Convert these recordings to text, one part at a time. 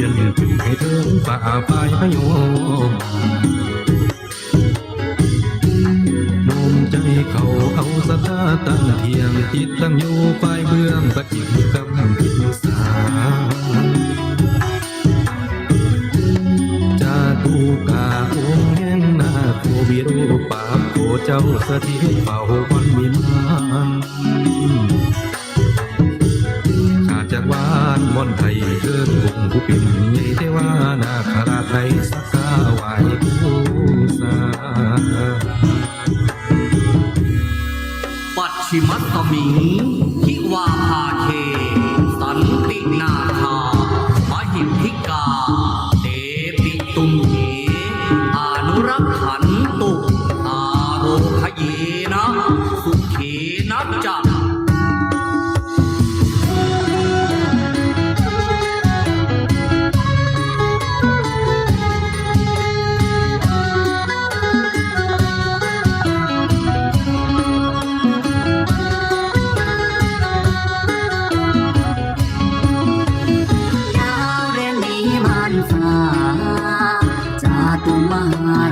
เย็นให้เถิงป่าไปพะโยมนมใจเขาเอาสตาตั้งเทียงจิตตั้งอยู่ปลายเบื้องตะกินกำกินสาจาตุกาองค์แห่งนาโควิรูปาโคเจ้าสถิตเฝ้าวันวิมานานมนต์ไทยเกิดบุงผู้ปิ่นใหญ่เทวานาคราชไทยสักกาไหวบูสาปัจฉิมัสสมิงทิวาภาเค สันตินาคามหิมพิกา เตปิตุมเหอานุรักขันตุ อาโรคเย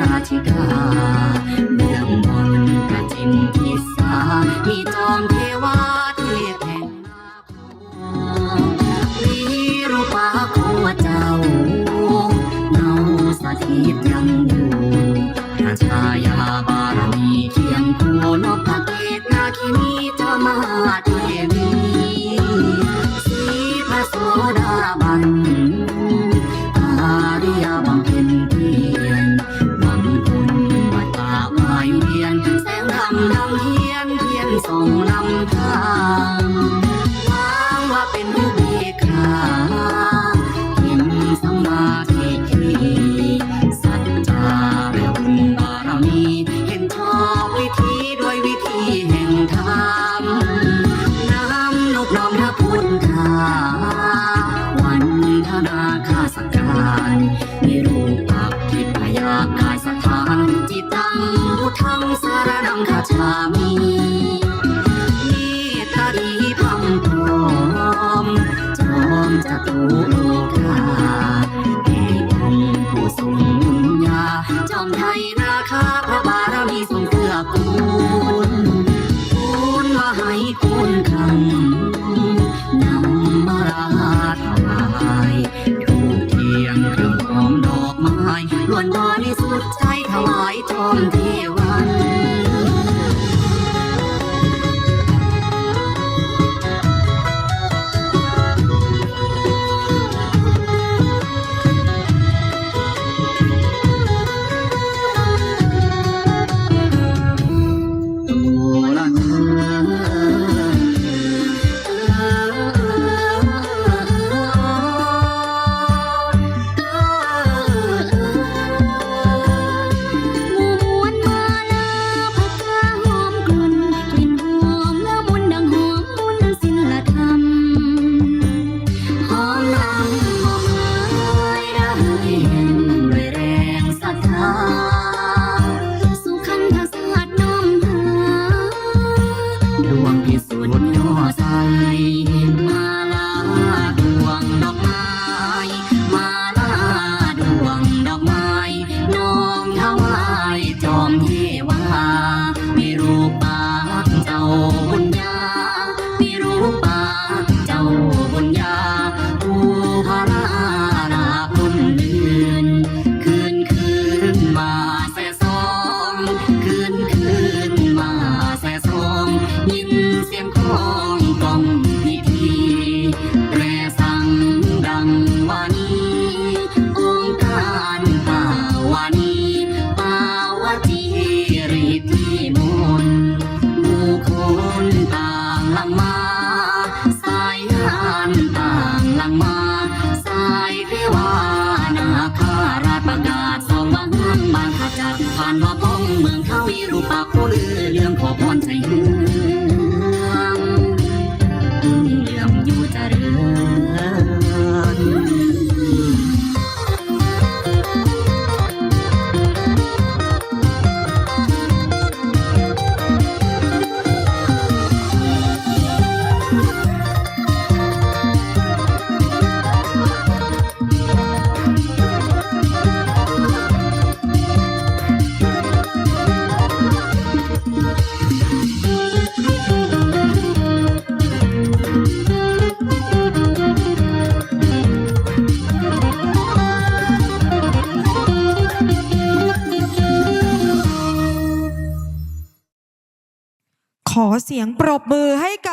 ราชิกาเมืองบนประจินทิสามีจอมเทวาเทพแห่งนาคมีรูปาโคเจ้าเงาสถิต แสงธรรมนำเทียนเทียนส่งนำทางวางว่าเป็นอุเบกขาเห็นสมาธิทีสัจจาและบุญบารมีเห็นชอบวิธีด้วยวิธีแห่งธรรมน้ำนบน้อมพระพุทธาวันธนาคาสการ คาชามินิตาดีพังพรอมจอมจตุโลกาเอกองค์ผู้ทรงบุญญาจอมไทยนาคา 啊 ผ่านมาพ้องเมืองเขาวิรูปากโคลือเรื่องขอพรใจเฮือ เสียงปรบมือให้กับ